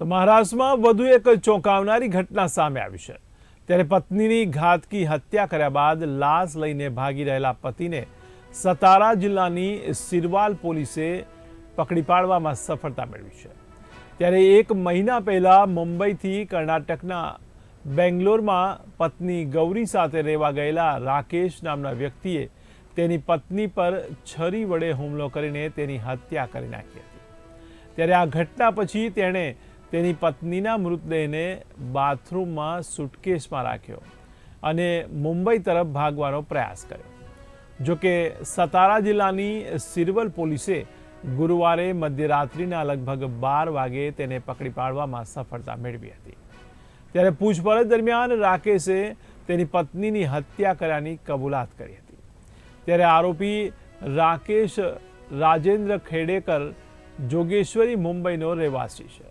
તો મહારાષ્ટ્રમાં વધુ એક ચોંકાવનારી ઘટના સામે આવી છે. ત્યારે પત્નીની ઘાતકી હત્યા કર્યા બાદ લાશ લઈને ભાગી રહેલા પતિને સતારા જિલ્લાની સિરવાલ પોલીસે પકડી પાડવામાં સફળતા મેળવી છે. ત્યારે એક મહિના પહેલા મુંબઈથી કર્ણાટકના બેંગ્લોરમાં પત્ની ગૌરી સાથે રહેવા ગયેલા રાકેશ નામના વ્યક્તિએ તેની પત્ની પર છરી વડે હુમલો કરીને તેની હત્યા કરી નાખી હતી. ત્યારે આ ઘટના પછી તેણે તેની પત્નીના મૃતદેહને બાથરૂમમાં સુટકેસમાં રાખ્યો અને મુંબઈ તરફ ભાગવાનો પ્રયાસ કર્યો. જો કે સતારા જિલ્લાની સિરવલ પોલીસે ગુરુવારે મધ્યરાત્રિના લગભગ બાર વાગે તેને પકડી પાડવામાં સફળતા મેળવી હતી. ત્યારે પૂછપરછ દરમિયાન રાકેશે તેની પત્નીની હત્યા કર્યાની કબૂલાત કરી હતી. ત્યારે આરોપી રાકેશ રાજેન્દ્ર ખેડેકર જોગેશ્વરી મુંબઈનો રહેવાસી છે.